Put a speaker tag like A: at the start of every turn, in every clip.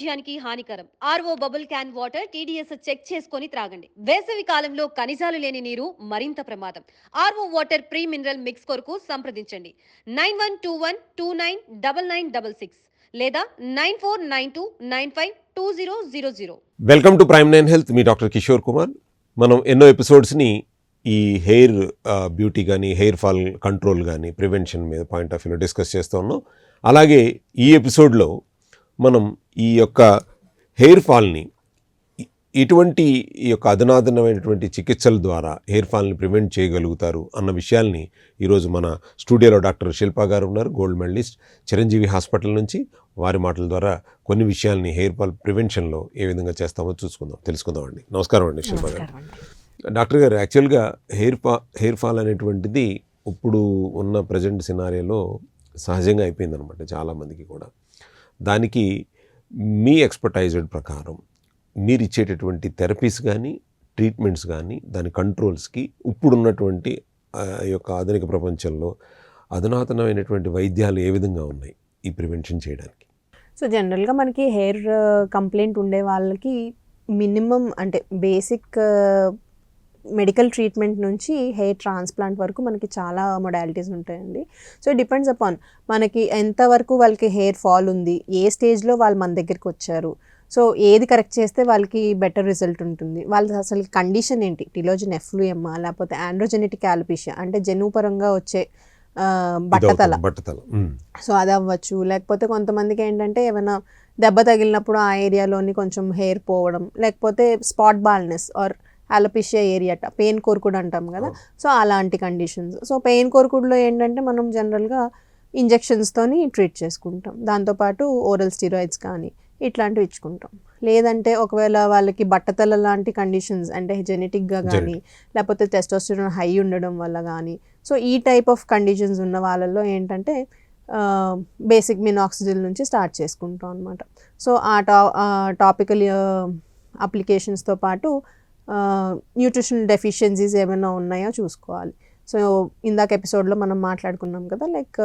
A: ఆరోగ్యానికి హానికరం. RO bubble can water TDS check చేసుకొని త్రాగండి. వేసవి కాలంలో ఖనిజాలు లేని నీరు మరింత ప్రమాదం. RO water pre mineral mix కొరకు సంప్రదించండి. Nine one two one two nine double nine double six లేదా nine four nine two nine five two zero zero zero.
B: Welcome to prime nine health me doctor Kishore Kumar మనం ఎన్నో ఎపిసోడ్స్ని ఈ hair beauty కానీ hair fall control కానీ prevention మీద point of వ్యూలో discuss చేస్తూ ఉన్నాం. అలాగే ఈ ఎపిసోడ్లో మనం ఈ యొక్క హెయిర్ ఫాల్ని ఇటువంటి ఈ యొక్క అధునాతనమైనటువంటి చికిత్సల ద్వారా హెయిర్ ఫాల్ని ప్రివెంట్ చేయగలుగుతారు అన్న విషయాల్ని ఈరోజు మన స్టూడియోలో డాక్టర్ శిల్పా గారు ఉన్నారు గోల్డ్ మెడలిస్ట్ చిరంజీవి హాస్పిటల్ నుంచి వారి మాటల ద్వారా కొన్ని విషయాల్ని హెయిర్ ఫాల్ ప్రివెన్షన్లో ఏ విధంగా చేస్తామో చూసుకుందాం తెలుసుకుందాం అండి. నమస్కారం అండి శిల్పా గారు. డాక్టర్ గారు యాక్చువల్గా హెయిర్ ఫా హెయిర్ ఫాల్ అనేటువంటిది ఇప్పుడు ఉన్న ప్రజెంట్ సినారియోలో సహజంగా అయిపోయిందనమాట చాలామందికి కూడా. దానికి మీ ఎక్స్పర్టైజ్డ్ ప్రకారం మీరు ఇచ్చేటటువంటి థెరపీస్ కానీ ట్రీట్మెంట్స్ కానీ దాని కంట్రోల్స్కి ఇప్పుడున్నటువంటి ఆ యొక్క ఆధునిక ప్రపంచంలో అధునాతనమైనటువంటి వైద్యాలు ఏ విధంగా ఉన్నాయి ఈ ప్రివెన్షన్ చేయడానికి?
C: సో జనరల్గా మనకి హెయిర్ కంప్లైంట్ uh, ఉండే వాళ్ళకి మినిమం అంటే బేసిక్ మెడికల్ ట్రీట్మెంట్ నుంచి హెయిర్ ట్రాన్స్ప్లాంట్ వరకు మనకి చాలా మొడాలిటీస్ ఉంటాయండి. సో డిపెండ్స్ అపాన్ మనకి ఎంతవరకు వాళ్ళకి హెయిర్ ఫాల్ ఉంది ఏ స్టేజ్లో వాళ్ళు మన దగ్గరికి వచ్చారు. సో ఏది కరెక్ట్ చేస్తే వాళ్ళకి బెటర్ రిజల్ట్ ఉంటుంది. వాళ్ళ అసలు కండిషన్ ఏంటి? టిలోజన్ ఎఫ్లూయమ్మా లేకపోతే ఆండ్రోజెనెటిక్ ఆల్పిషియా అంటే జనుపరంగా వచ్చే బట్టతల.
B: బట్టతల.
C: సో అది అవ్వచ్చు. లేకపోతే కొంతమందికి ఏంటంటే ఏమైనా దెబ్బ తగిలినప్పుడు ఆ ఏరియాలోని కొంచెం హెయిర్ పోవడం లేకపోతే spot baldness or alopecia areata pain కోరుకుడు అంటాం కదా. సో అలాంటి కండిషన్స్ సో పెయిన్ కోరుకుడులో ఏంటంటే మనం జనరల్గా ఇంజెక్షన్స్తోని ట్రీట్ చేసుకుంటాం. దాంతోపాటు ఓరల్ స్టిరాయిడ్స్ కానీ ఇట్లాంటివి ఇచ్చుకుంటాం. లేదంటే ఒకవేళ వాళ్ళకి బట్టతల లాంటి కండిషన్స్ అంటే జెనెటిక్గా కానీ లేకపోతే టెస్టోస్టిరోన్ హై ఉండడం వల్ల కానీ సో ఈ టైప్ ఆఫ్ కండిషన్స్ ఉన్న వాళ్ళల్లో ఏంటంటే బేసిక్ మినాక్సిజిల్ నుంచి స్టార్ట్ చేసుకుంటాం అనమాట సో ఆ టా టాపికల్ అప్లికేషన్స్తో పాటు న్యూట్రిషనల్ డెఫిషియన్సీస్ ఏమైనా ఉన్నాయో చూసుకోవాలి. సో ఇందాక ఎపిసోడ్లో మనం మాట్లాడుకున్నాం కదా లైక్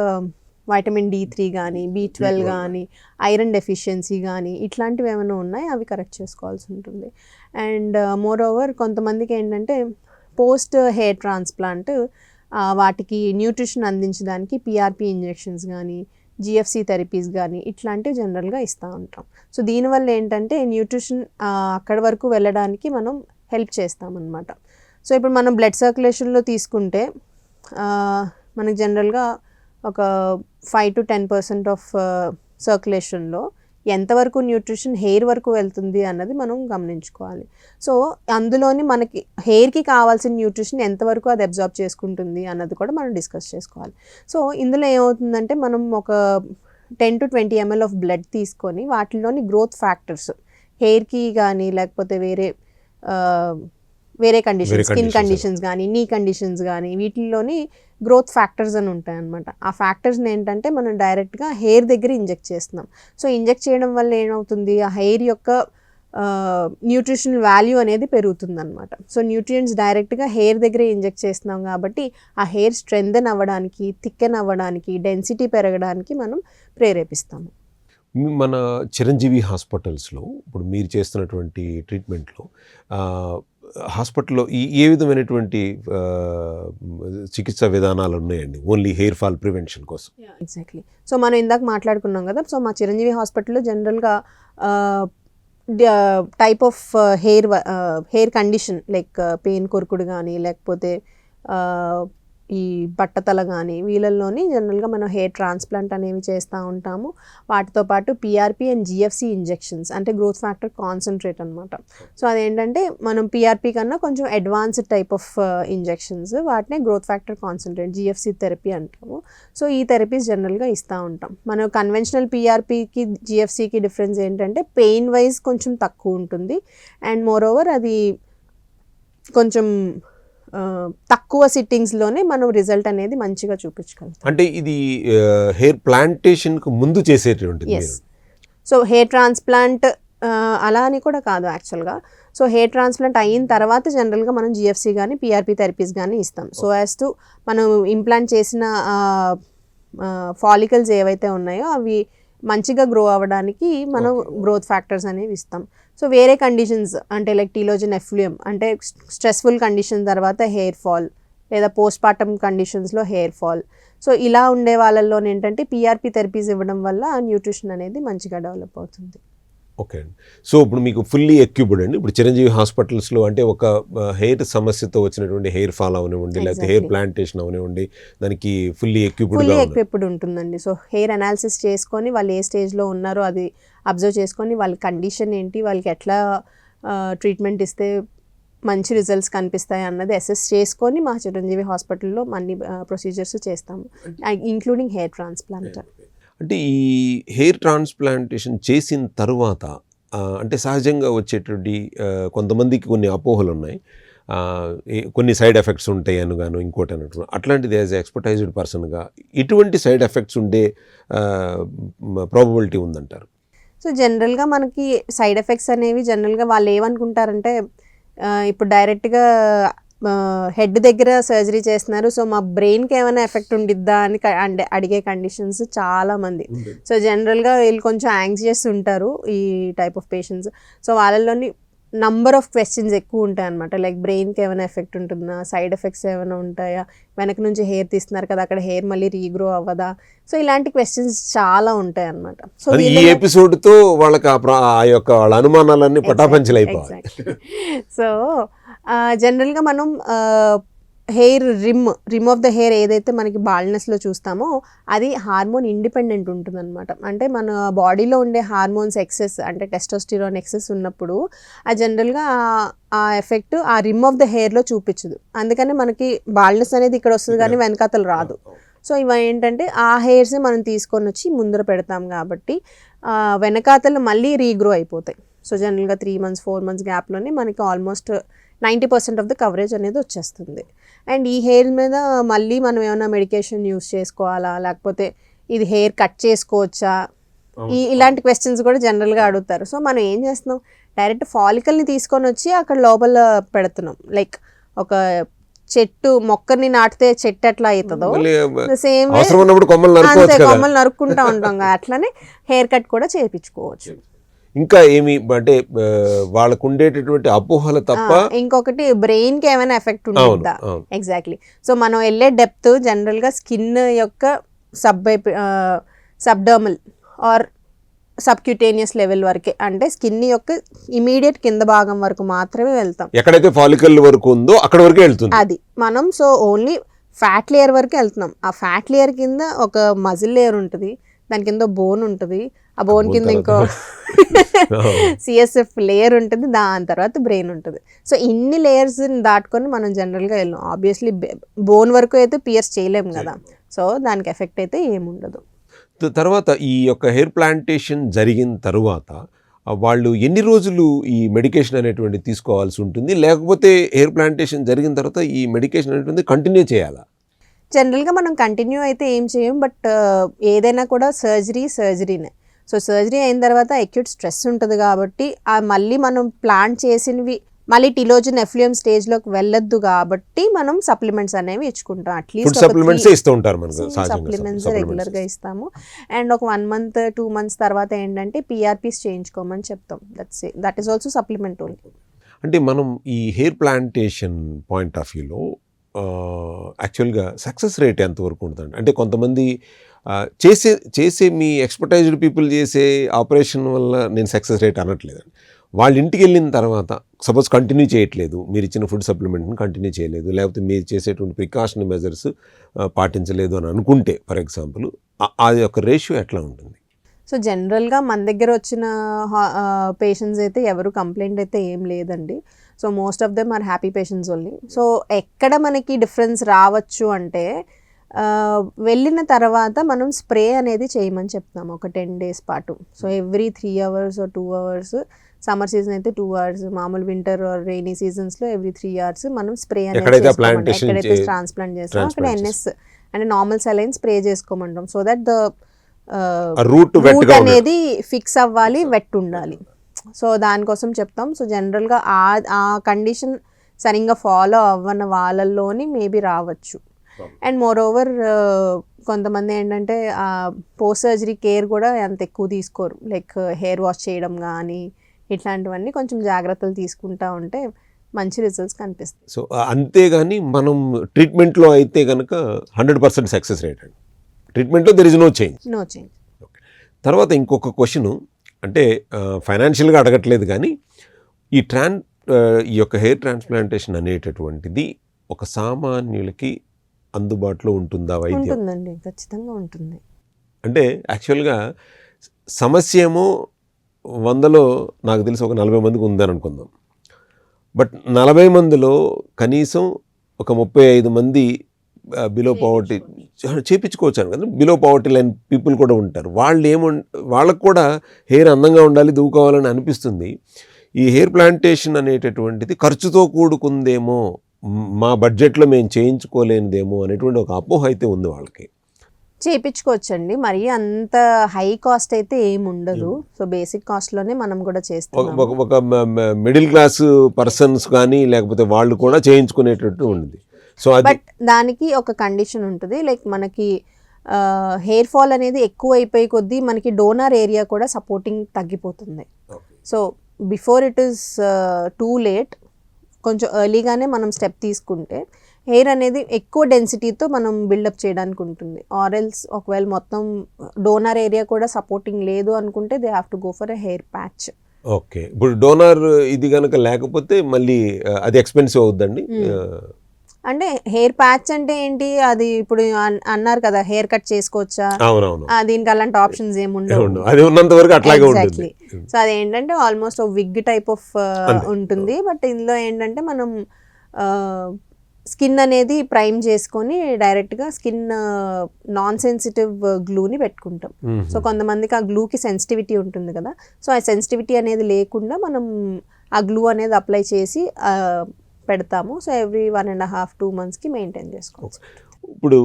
C: వైటమిన్ డి త్రీ కానీ బి ట్వెల్వ్
B: B12
C: కానీ ఐరన్ డెఫిషియన్సీ కానీ ఇట్లాంటివి ఏమైనా ఉన్నాయి? అవి కరెక్ట్ చేసుకోవాల్సి ఉంటుంది. అండ్ మోర్ ఓవర్ కొంతమందికి ఏంటంటే పోస్ట్ హెయిర్ ట్రాన్స్ప్లాంట్ వాటికి న్యూట్రిషన్ అందించడానికి పిఆర్పి ఇంజెక్షన్స్ కానీ జిఎఫ్సి థెరపీస్ కానీ ఇట్లాంటివి జనరల్గా ఇస్తూ ఉంటాం. సో దీనివల్ల ఏంటంటే న్యూట్రిషన్ అక్కడి వరకు వెళ్ళడానికి మనం హెల్ప్ చేస్తామన్నమాట. సో ఇప్పుడు మనం బ్లడ్ సర్క్యులేషన్లో తీసుకుంటే మనకు జనరల్గా ఒక five to ten percent of సర్క్యులేషన్లో ఎంతవరకు న్యూట్రిషన్ హెయిర్ వరకు వెళ్తుంది అన్నది మనం గమనించుకోవాలి. సో అందులోని మనకి హెయిర్కి కావాల్సిన న్యూట్రిషన్ ఎంతవరకు అది అబ్జార్బ్ చేసుకుంటుంది అన్నది కూడా మనం డిస్కస్ చేసుకోవాలి. సో ఇందులో ఏమవుతుందంటే మనం ఒక ten to twenty ml of blood తీసుకొని వాటిలోని గ్రోత్ ఫ్యాక్టర్స్ హెయిర్కి కానీ లేకపోతే వేరే వేరే కండిషన్స్ స్కిన్. కండిషన్స్ కానీ నీ కండిషన్స్ కానీ వీటిల్లోని గ్రోత్ ఫ్యాక్టర్స్ అని ఉంటాయి అనమాట ఆ ఫ్యాక్టర్స్ని ఏంటంటే మనం డైరెక్ట్గా హెయిర్ దగ్గర ఇంజెక్ట్ చేస్తున్నాం. సో ఇంజెక్ట్ చేయడం వల్ల ఏమవుతుంది? ఆ హెయిర్ యొక్క న్యూట్రిషనల్ వాల్యూ అనేది పెరుగుతుంది అనమాట సో న్యూట్రియంట్స్ డైరెక్ట్గా హెయిర్ దగ్గరే ఇంజెక్ట్ చేస్తున్నాం కాబట్టి ఆ హెయిర్ స్ట్రెంగ్తన్ అవ్వడానికి థిక్కెన్ అవ్వడానికి డెన్సిటీ పెరగడానికి మనం ప్రేరేపిస్తాము.
B: మన చిరంజీవి హాస్పిటల్స్లో ఇప్పుడు మీరు చేస్తున్నటువంటి ట్రీట్మెంట్లో హాస్పిటల్లో ఈ ఏ విధమైనటువంటి చికిత్స చికిత్సా విధానాలు ఉన్నాయండి? ఓన్లీ హెయిర్ ఫాల్ ప్రివెన్షన్ కోసం.
C: ఎగ్జాక్ట్లీ సో మనం ఇందాక మాట్లాడుకున్నాం కదా సో మా చిరంజీవి హాస్పిటల్లో జనరల్గా type of hair hair condition like pain కొరుకుడు కానీ లేకపోతే ఈ బట్టతల కానీ వీళ్ళల్లోని జనరల్గా మనం హెయిర్ ట్రాన్స్ప్లాంట్ అనేవి చేస్తూ ఉంటాము. వాటితో పాటు పిఆర్పి అండ్ జిఎఫ్సి ఇంజెక్షన్స్ అంటే గ్రోత్ ఫ్యాక్టర్ కాన్సన్ట్రేట్ అనమాట సో అదేంటంటే మనం పిఆర్పి కన్నా కొంచెం అడ్వాన్స్డ్ టైప్ ఆఫ్ ఇంజెక్షన్స్ వాటినే growth factor concentrate GFC therapy అంటాము. సో ఈ థెరపీస్ జనరల్గా ఇస్తూ ఉంటాం. మనం కన్వెన్షనల్ పిఆర్పికి జిఎఫ్సికి డిఫరెన్స్ ఏంటంటే పెయిన్ వైజ్ కొంచెం తక్కువ ఉంటుంది. అండ్ మోర్ ఓవర్ అది కొంచెం తక్కువ సిట్టింగ్స్లోనే మనం రిజల్ట్ అనేది మంచిగా చూపించగలుగుతాం.
B: అంటే ఇది హెయిర్ ప్లాంటేషన్కు ముందు మీరు.
C: సో హెయిర్ ట్రాన్స్ప్లాంట్ అలా అని కూడా కాదు యాక్చువల్గా సో హెయిర్ ట్రాన్స్ప్లాంట్ అయిన తర్వాత జనరల్గా మనం జిఎఫ్సి కానీ పిఆర్పి థెరపీస్ కానీ ఇస్తాం. సో యాజ్ టు మనం ఇంప్లాంట్ చేసిన ఫాలికల్స్ ఏవైతే ఉన్నాయో అవి మంచిగా గ్రో అవ్వడానికి మనం గ్రోత్ ఫ్యాక్టర్స్ అనేవి ఇస్తాం. సో వేరే కండిషన్స్ అంటే లైక్ టీలోజన్ ఎఫ్లూయం అంటే స్ట్రెస్ఫుల్ కండిషన్ తర్వాత హెయిర్ ఫాల్ లేదా పోస్ట్ పార్టమ్ కండిషన్స్లో హెయిర్ ఫాల్ సో ఇలా ఉండే వాళ్ళల్లో ఏంటంటే పిఆర్పి థెరపీస్ ఇవ్వడం వల్ల న్యూట్రిషన్ అనేది మంచిగా డెవలప్ అవుతుంది.
B: ఓకే అండి సో ఇప్పుడు మీకు ఫుల్లీ ఎక్విప్డ్ అండి. ఇప్పుడు చిరంజీవి హాస్పిటల్స్లో అంటే ఒక హెయిర్ సమస్యతో వచ్చినటువంటి హెయిర్ ఫాల్ అవనివ్వండి లేకపోతే హెయిర్. ప్లాంటేషన్ అవనివ్వండి దానికి ఫుల్లీ ఎక్విప్డ్గా
C: ఫుల్లీ ఎక్విప్డ్ ఉంటుందండి. సో హెయిర్ అనాలిసిస్ చేసుకొని వాళ్ళు ఏ స్టేజ్లో ఉన్నారో అది అబ్జర్వ్ చేసుకొని వాళ్ళ కండిషన్ ఏంటి వాళ్ళకి ఎట్లా ట్రీట్మెంట్ ఇస్తే మంచి రిజల్ట్స్ కనిపిస్తాయి అన్నది అసెస్ చేసుకొని మా చిరంజీవి హాస్పిటల్లో అన్ని ప్రొసీజర్స్ చేస్తాము. ఇంక్లూడింగ్ హెయిర్ ట్రాన్స్ప్లాంట్
B: అంటే ఈ హెయిర్ ట్రాన్స్ప్లాంటేషన్ చేసిన తర్వాత అంటే సహజంగా వచ్చేటువంటి కొంతమందికి కొన్ని అపోహలు ఉన్నాయి. కొన్ని సైడ్ ఎఫెక్ట్స్ ఉంటాయి అని గాను ఇంకోటి అన్నట్టు అట్లాంటిది యాజ్ ఎక్స్పర్టైజ్డ్ పర్సన్గా ఎటువంటి సైడ్ ఎఫెక్ట్స్ ఉండే ప్రాబబిలిటీ ఉందంటారు.
C: సో జనరల్గా మనకి సైడ్ ఎఫెక్ట్స్ అనేవి జనరల్గా వాళ్ళు ఏమనుకుంటారంటే ఇప్పుడు డైరెక్ట్గా హెడ్ దగ్గర సర్జరీ చేస్తున్నారు. సో మా బ్రెయిన్కి ఏమైనా ఎఫెక్ట్ ఉండిద్దా అని అంటే అడిగే కండిషన్స్ చాలా మంది. సో జనరల్గా వీళ్ళు కొంచెం యాంగ్జియస్ ఉంటారు ఈ టైప్ ఆఫ్ పేషెంట్స్. సో వాళ్ళలోని నంబర్ ఆఫ్ క్వశ్చన్స్ ఎక్కువ ఉంటాయి అనమాట లైక్ బ్రెయిన్కి ఏమైనా ఎఫెక్ట్ ఉంటుందా? సైడ్ ఎఫెక్ట్స్ ఏమైనా ఉంటాయా? వెనక నుంచి హెయిర్ తీస్తున్నారు కదా అక్కడ హెయిర్ మళ్ళీ రీగ్రో అవ్వదా? సో ఇలాంటి క్వశ్చన్స్ చాలా ఉంటాయి అనమాట సో
B: ఈ ఎపిసోడ్తో వాళ్ళకి ఆ యొక్క వాళ్ళ అనుమానాలన్నీ పటాపంచలు అయిపోవాలి
C: సో జనరల్గా మనం hair rim rim of the hair ఏదైతే మనకి బాల్నెస్లో చూస్తామో అది హార్మోన్ ఇండిపెండెంట్ ఉంటుందన్నమాట. అంటే మన బాడీలో ఉండే హార్మోన్స్ ఎక్సెస్ అంటే టెస్టోస్టిరాన్ ఎక్సెస్ ఉన్నప్పుడు ఆ జనరల్గా ఆ ఎఫెక్ట్ ఆ రిమ్ ఆఫ్ ద హెయిర్లో చూపించదు. అందుకని మనకి బాల్నెస్ అనేది ఇక్కడ వస్తుంది కానీ వెనకాతలు రాదు. సో ఇవి ఏంటంటే ఆ హెయిర్స్ మనం తీసుకొని వచ్చి ముందర పెడతాం కాబట్టి వెనకాతలు మళ్ళీ రీగ్రో అయిపోతాయి. సో జనరల్గా త్రీ మంత్స్ ఫోర్ మంత్స్ గ్యాప్లోనే మనకి almost ninety percent of the coverage అనేది వచ్చేస్తుంది. అండ్ ఈ హెయిర్ మీద మళ్ళీ మనం ఏమైనా మెడికేషన్ యూస్ చేసుకోవాలా? లేకపోతే ఇది హెయిర్ కట్ చేసుకోవచ్చా? ఈ ఇలాంటి క్వశ్చన్స్ కూడా జనరల్గా అడుగుతారు. సో మనం ఏం చేస్తున్నాం? డైరెక్ట్ ఫాలికల్ని తీసుకొని వచ్చి అక్కడ లోపల పెడుతున్నాం. లైక్ ఒక చెట్టు మొక్కని నాటితే చెట్టు ఎట్లా అవుతుందో? సేమ్
B: కొమ్మలు
C: నరుక్కుంటా ఉంటాం. అట్లనే హెయిర్ కట్ కూడా చేయించుకోవచ్చు.
B: ఇంకా ఏమి అంటే వాళ్ళకు ఉండేటటువంటి అపోహలు తప్ప
C: ఇంకొకటి బ్రెయిన్కి ఏమైనా ఎఫెక్ట్ ఉంటుందా? ఎగ్జాక్ట్లీ సో మనం వెళ్ళే డెప్త్ జనరల్గా స్కిన్ యొక్క sub subdermal or subcutaneous level వరకే అంటే స్కిన్ యొక్క ఇమీడియట్ కింద భాగం వరకు మాత్రమే వెళ్తాం.
B: ఎక్కడైతే ఫాలికల్ వరకు ఉందో అక్కడ వరకే వెళ్తుంది.
C: అది. మనం సో ఓన్లీ ఫ్యాట్ లేయర్ వరకే వెళ్తున్నాం. ఆ ఫ్యాట్ లేయర్ కింద ఒక మజిల్ లేయర్ ఉంటుంది. దాని కింద బోన్ ఉంటుంది. ఆ బోన్ కింద ఇంకో సిఎస్ఎఫ్ లేయర్ ఉంటుంది దాని తర్వాత బ్రెయిన్ ఉంటుంది. సో ఇన్ని లేయర్స్ దాటుకొని మనం జనరల్గా వెళ్ళాం. ఆబ్వియస్లీ బోన్ వరకు అయితే పియర్స్ చేయలేము కదా. సో దానికి ఎఫెక్ట్ అయితే ఏముండదు.
B: తర్వాత ఈ యొక్క హెయిర్ ప్లాంటేషన్ జరిగిన తర్వాత వాళ్ళు ఎన్ని రోజులు ఈ మెడికేషన్ అనేటువంటి తీసుకోవాల్సి ఉంటుంది? లేకపోతే హెయిర్ ప్లాంటేషన్ జరిగిన తర్వాత ఈ మెడికేషన్ అనేటువంటి కంటిన్యూ చేయాలా?
C: జనరల్గా మనం కంటిన్యూ అయితే ఏం చేయం బట్ ఏదైనా కూడా సర్జరీ సర్జరీనే. సో సర్జరీ అయిన తర్వాత అక్యూట్ స్ట్రెస్ ఉంటుంది కాబట్టి ఆ మళ్ళీ మనం ప్లాన్ చేసినవి మళ్ళీ టిలోజన్ ఎఫ్లియం స్టేజ్లోకి వెళ్ళొద్దు కాబట్టి మనం సప్లిమెంట్స్ అనేవి ఇచ్చుకుంటాం. అట్లీస్ట్
B: సప్లిమెంట్స్ ఇస్తూ ఉంటారు మనకు సహజంగా
C: సప్లిమెంట్స్.
B: supplements.
C: రెగ్యులర్గా ఇస్తాము. అండ్ ఒక వన్ మంత్ టూ మంత్స్ తర్వాత ఏంటంటే పిఆర్పీస్ చేయించుకోమని చెప్తాం. That's that is also supplement only
B: అంటే మనం ఈ హెయిర్ ప్లాంటేషన్ పాయింట్ ఆఫ్ వ్యూలో యాక్చువల్గా సక్సెస్ రేట్ ఎంతవరకు ఉంటుందండి? అంటే కొంతమంది చేసే చేసే మీ ఎక్స్పర్టైజ్డ్ పీపుల్ చేసే ఆపరేషన్ వల్ల నేను సక్సెస్ రేట్ అనట్లేదండి. వాళ్ళ ఇంటికి వెళ్ళిన తర్వాత సపోజ్ కంటిన్యూ చేయట్లేదు మీరు ఇచ్చిన ఫుడ్ సప్లిమెంట్ని కంటిన్యూ చేయలేదు లేకపోతే మీరు చేసేటువంటి ప్రికాషన్ మెజర్స్ పాటించలేదు అని అనుకుంటే ఫర్ ఎగ్జాంపుల్ ఆ యొక్క రేషియో ఎట్లా ఉంటుంది?
C: సో జనరల్గా మన దగ్గర వచ్చిన పేషెంట్స్ అయితే ఎవరు కంప్లైంట్ అయితే ఏం లేదండి. So most of them are happy patients only. So ఎక్కడ మనకి డిఫరెన్స్ రావచ్చు అంటే వెళ్ళిన తర్వాత మనం స్ప్రే అనేది చేయమని చెప్తాం ఒక టెన్ డేస్ పాటు. So every three hours two hours summer season అయితే టూ అవర్స్ మామూలు వింటర్ రెయినీ సీజన్స్లో ఎవ్రీ త్రీ అవర్స్ మనం స్ప్రే అనేది
B: ఎక్కడైతే
C: ట్రాన్స్ప్లాంట్ చేస్తాం అక్కడ ఎన్ఎస్ అంటే నార్మల్ సెలైన్ స్ప్రే చేసుకోమంటాం. సో దట్ ద
B: రూట్
C: అనేది ఫిక్స్ అవ్వాలి వెట్ ఉండాలి. సో దానికోసం చెప్తాం. సో జనరల్గా ఆ ఆ కండిషన్ సరిగ్గా ఫాలో అవ్వని వాళ్ళల్లోని మేబీ రావచ్చు. అండ్ మోర్ ఓవర్ కొంతమంది ఏంటంటే పోస్ట్ సర్జరీ కేర్ కూడా అంత ఎక్కువ తీసుకోరు. లైక్ హెయిర్ వాష్ చేయడం కానీ ఇట్లాంటివన్నీ కొంచెం జాగ్రత్తలు తీసుకుంటా ఉంటే మంచి రిజల్ట్స్ కనిపిస్తాయి.
B: సో అంతేగాని మనం ట్రీట్మెంట్లో అయితే కనుక హండ్రెడ్ పర్సెంట్ సక్సెస్ రేట్ అండి. ట్రీట్మెంట్లో there is no change
C: no change
B: తర్వాత ఇంకొక క్వశ్చన్. అంటే ఫైనాన్షియల్గా అడగట్లేదు కానీ ఈ ట్రాన్ ఈ యొక్క హెయిర్ ట్రాన్స్ప్లాంటేషన్ అనేటటువంటిది ఒక సామాన్యులకి అందుబాటులో ఉంటుందా వైద్యం?
C: ఉంటుందండి ఖచ్చితంగా ఉంటుంది.
B: అంటే యాక్చువల్గా సమస్య ఏమో వందలో నాకు తెలిసి ఒక నలభై మందికి ఉందని అనుకుందాం బట్ నలభై మందిలో కనీసం ఒక ముప్పై ఐదు మంది బిలో పవర్టీ చేపించుకోవచ్చు. అని కదా. బిలో పవర్టీ లైన్ పీపుల్ కూడా ఉంటారు. వాళ్ళు ఏము వాళ్ళకు కూడా హెయిర్ అందంగా ఉండాలి దూకోవాలని అనిపిస్తుంది. ఈ హెయిర్ ప్లాంటేషన్ అనేటటువంటిది ఖర్చుతో కూడుకుందేమో మ్, బడ్జెట్లో మేము చేయించుకోలేనిదేమో అనేటువంటి ఒక అపోహ అయితే ఉంది వాళ్ళకి.
C: చేయించుకోవచ్చండి మరి అంత హై కాస్ట్ అయితే ఏమి ఉండదు సో బేసిక్ కాస్ట్లోనే మనం కూడా చేస్తాం
B: ఒక- ఒక మిడిల్ క్లాస్ పర్సన్స్ కానీ లేకపోతే వాళ్ళు కూడా చేయించుకునేటట్టు ఉంది సో
C: బట్ దానికి ఒక కండిషన్ ఉంటుంది. లైక్ మనకి హెయిర్ ఫాల్ అనేది ఎక్కువ అయిపోయి కొద్దీ మనకి డోనర్ ఏరియా కూడా సపోర్టింగ్ తగ్గిపోతుంది. So before it is too late కొంచెం ఎర్లీగానే మనం స్టెప్ తీసుకుంటే హెయిర్ అనేది ఎక్కువ డెన్సిటీతో మనం బిల్డప్ చేయడానికి ఉంటుంది. ఆరెల్స్ ఒకవేళ మొత్తం డోనర్ ఏరియా కూడా సపోర్టింగ్ లేదు అనుకుంటే they have to go for a hair patch
B: okay ఇప్పుడు డోనర్ ఇది కనుక లేకపోతే మళ్ళీ అది ఎక్స్పెన్సివ్ అవుద్దండి.
C: Hmm. అంటే హెయిర్ ప్యాచ్ అంటే ఏంటి అది ఇప్పుడు అన్- అన్నారు కదా హెయిర్ కట్ చేసుకోవచ్చా దీనికి అలాంటి ఆప్షన్స్ ఏమి ఉండవు
B: అవును. అది ఉన్నంత వరకు అట్లాగే ఉంటుంది.
C: సో అది ఏంటంటే ఆల్మోస్ట్ విగ్ టైప్ ఆఫ్. ఉంటుంది బట్ ఇందులో ఏంటంటే మనం స్కిన్ అనేది ప్రైమ్ చేసుకొని డైరెక్ట్గా స్కిన్ నాన్ సెన్సిటివ్ గ్లూని పెట్టుకుంటాం. సో కొంతమందికి ఆ గ్లూకి సెన్సిటివిటీ ఉంటుంది కదా సో ఆ సెన్సిటివిటీ అనేది లేకుండా మనం ఆ గ్లూ అనేది అప్లై చేసి పెడతాము. So every one and half two మంత్స్కి మెయింటైన్ చేసుకోవచ్చు.
B: ఇప్పుడు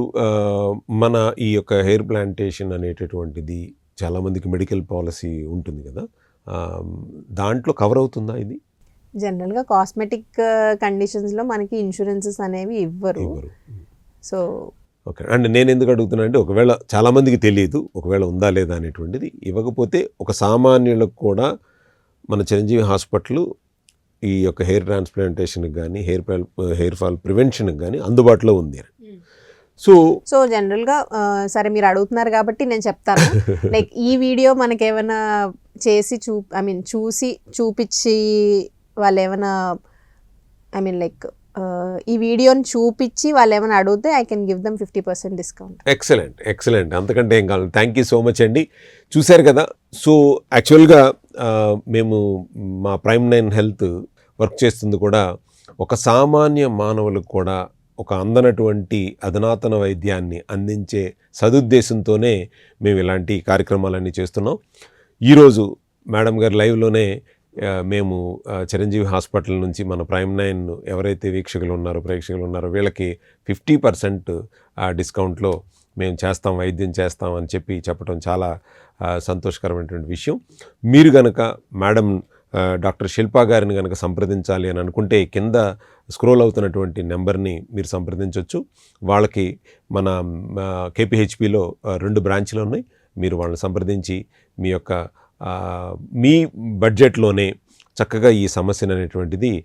B: మన ఈ యొక్క హెయిర్ ప్లాంటేషన్ అనేటటువంటిది చాలామందికి మెడికల్ పాలసీ ఉంటుంది కదా. దాంట్లో కవర్ అవుతుందా ఇది?
C: జనరల్గా కాస్మెటిక్ కండిషన్స్లో మనకి ఇన్సూరెన్సెస్ అనేవి ఇవ్వరు.
B: ఇవ్వరు.
C: సో
B: ఓకే అండ్ నేను ఎందుకు అడుగుతున్నా అంటే ఒకవేళ చాలామందికి తెలియదు ఒకవేళ ఉందా లేదా అనేటువంటిది. ఇవ్వకపోతే ఒక సామాన్యులకు కూడా మన చిరంజీవి హాస్పిటల్ ఈ యొక్క హెయిర్ ట్రాన్స్ప్లాంటేషన్కి కానీ హెయిర్ ఫాల్ హెయిర్ ఫాల్ ప్రివెన్షన్కి కానీ అందుబాటులో ఉంది సో
C: సో జనరల్గా సరే మీరు అడుగుతున్నారు కాబట్టి నేను చెప్తాను. లైక్ ఈ వీడియో మనకి ఏమైనా చేసి చూ ఐ మీన్ చూసి చూపించి వాళ్ళు ఏమైనా ఐ మీన్ లైక్ ఈ వీడియోని చూపించి వాళ్ళు ఏమైనా అడిగితే I can give them fifty percent discount.
B: Excellent excellent. అంతకంటే ఏం కావాలి? థ్యాంక్ యూ సో మచ్ అండి. చూశారు కదా? సో యాక్చువల్గా మేము మా ప్రైమ్ నైన్ హెల్త్ వర్క్ చేస్తుంది కూడా ఒక సామాన్య మానవులకు కూడా ఒక అందనటువంటి అధునాతన వైద్యాన్ని అందించే సదుద్దేశంతోనే మేము ఇలాంటి కార్యక్రమాలన్నీ చేస్తున్నాం. ఈరోజు మేడం గారు లైవ్లోనే మేము చిరంజీవి హాస్పిటల్ నుంచి మన ప్రైమ్ నైన్ ఎవరైతే వీక్షకులు ఉన్నారో ప్రేక్షకులు ఉన్నారో వీళ్ళకి ఫిఫ్టీ పర్సెంట్ డిస్కౌంట్లో మేము చేస్తాం వైద్యం చేస్తాం అని చెప్పి చెప్పడం చాలా సంతోషకరమైనటువంటి విషయం. మీరు గనక మేడం డాక్టర్ శిల్పా గారిని కనుక సంప్రదించాలి అని అనుకుంటే కింద స్క్రోల్ అవుతున్నటువంటి నెంబర్ని మీరు సంప్రదించవచ్చు వాళ్ళకి మన కేపీహెచ్పిలో రెండు బ్రాంచ్లు ఉన్నాయి. మీరు వాళ్ళని సంప్రదించి మీ యొక్క మీ బడ్జెట్లోనే చక్కగా ఈ సమస్యను అనేటువంటిది